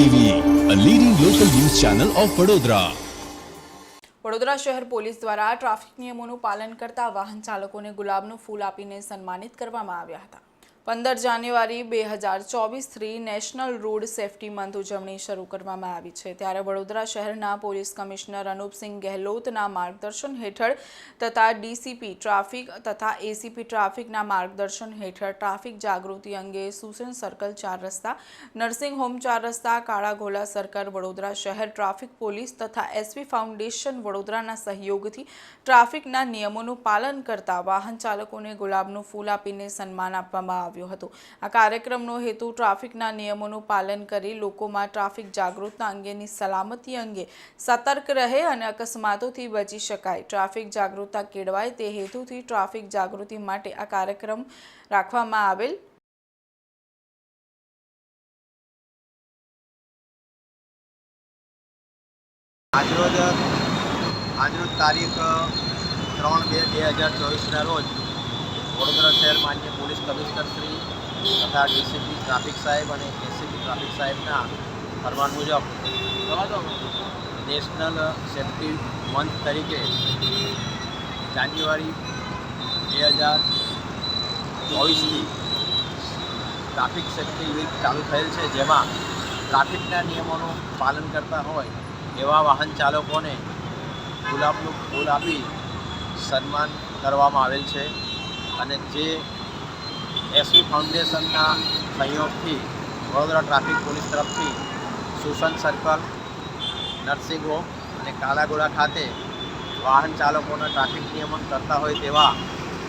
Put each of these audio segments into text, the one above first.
TV a leading local news channel of Vadodara Vadodara શહેર police દ્વારા traffic નિયમોનું પાલન કરતા વાહન ચાલકોને ગુલાબનું ફૂલ આપીને સન્માનિત કરવામાં આવ્યા હતા. પંદર જાન્યુઆરી બે હજાર ચોવીસથી નેશનલ રોડ સેફટી મંથ ઉજવણી શરૂ કરવામાં આવી છે. ત્યારે વડોદરા શહેરના પોલીસ કમિશનર અનુપસિંહ ગહેલોતના માર્ગદર્શન હેઠળ તથા ડીસીપી ટ્રાફિક તથા એસીપી ટ્રાફિકના માર્ગદર્શન હેઠળ ટ્રાફિક જાગૃતિ અંગે સુસન સર્કલ ચાર રસ્તા, નર્સિંગ હોમ ચાર રસ્તા, કાળા ઘોલા સર્કલ, વડોદરા શહેર ટ્રાફિક પોલીસ તથા એસપી ફાઉન્ડેશન વડોદરાના સહયોગથી ટ્રાફિકના નિયમોનું પાલન કરતા વાહન ચાલકોને ગુલાબનું ફૂલ આપીને સન્માન આપવામાં આવ્યું હતું. આ કાર્યક્રમનો હેતુ ટ્રાફિકના નિયમોનું પાલન કરી લોકોમાં ટ્રાફિક જાગૃતતા અંગેની સલામતી અંગે સતર્ક રહે અને અકસ્માતોથી બચી શકાય. ટ્રાફિક જાગૃતતા કેળવાય તે હેતુથી ટ્રાફિક જાગૃતિ માટે આ કાર્યક્રમ રાખવામાં આવેલ આજરોજ આજરોજ તારીખ ત્રણ બે બે હજાર ચોવીસના રોજ વડોદરા શહેર માન્ય પોલીસ કમિશનર શ્રી તથા ડીસીપી ટ્રાફિક સાહેબ અને એસીપી ટ્રાફિક સાહેબના ફરમાન મુજબ નેશનલ સેફ્ટી મંથ તરીકે જાન્યુઆરી બે હજાર ચોવીસથી ટ્રાફિક સેફ્ટી વીક ચાલુ થયેલ છે, જેમાં ટ્રાફિકના નિયમોનું પાલન કરતા હોય એવા વાહન ચાલકોને ગુલાબનું ફૂલ આપી સન્માન કરવામાં આવેલ છે. અને જે એસવી ફાઉન્ડેશનના સહયોગથી વડોદરા ટ્રાફિક પોલીસ તરફથી સુસન સર્કલ નર્સિંગ હોમ અને કાલાગોડા ખાતે વાહન ચાલકોના ટ્રાફિક નિયમન કરતા હોય તેવા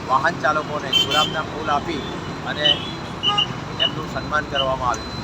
વાહન ચાલકોને ગુલાબના ફૂલ આપી અને એમનું સન્માન કરવામાં આવ્યું.